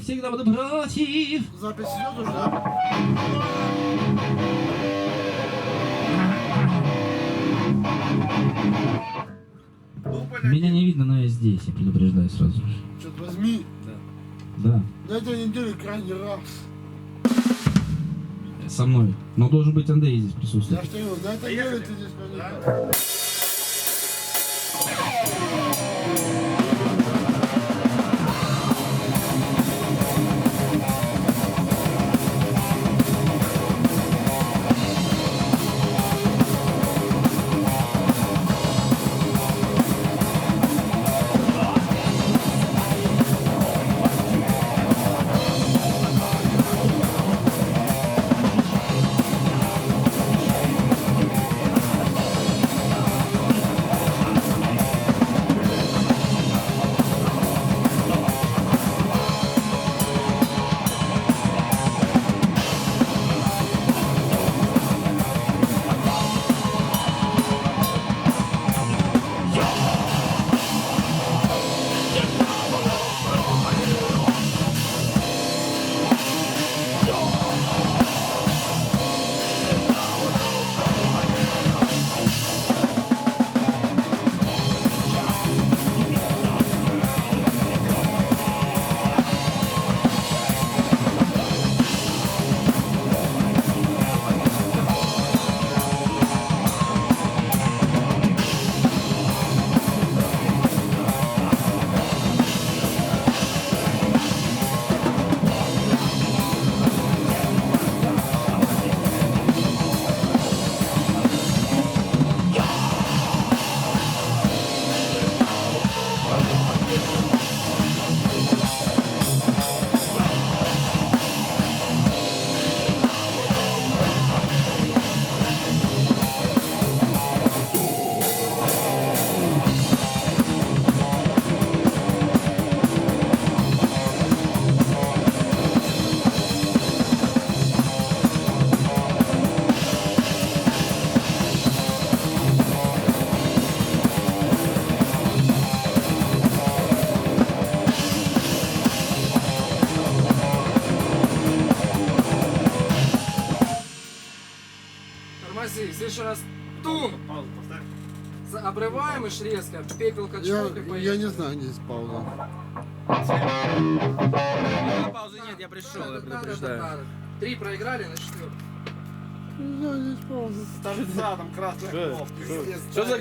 Всегда буду против. Запись идет уже, да? Меня не видно, но я здесь, я предупреждаю сразу же. Черт возьми, Да, на этой неделе крайний раз. со мной. Но должен быть Андрей здесь Я присутствовать. ж тебе говорю, на этой неделе ты здесь крайний Тормози, в следующий раз тум! За- Обрываем и резко, пепел Я, качок и я поехали. не знаю, где здесь пауза. Паузы нет, я пришел, я предупреждаю. Три проиграли на четвертый. Не знаю, где здесь пауза. Что за.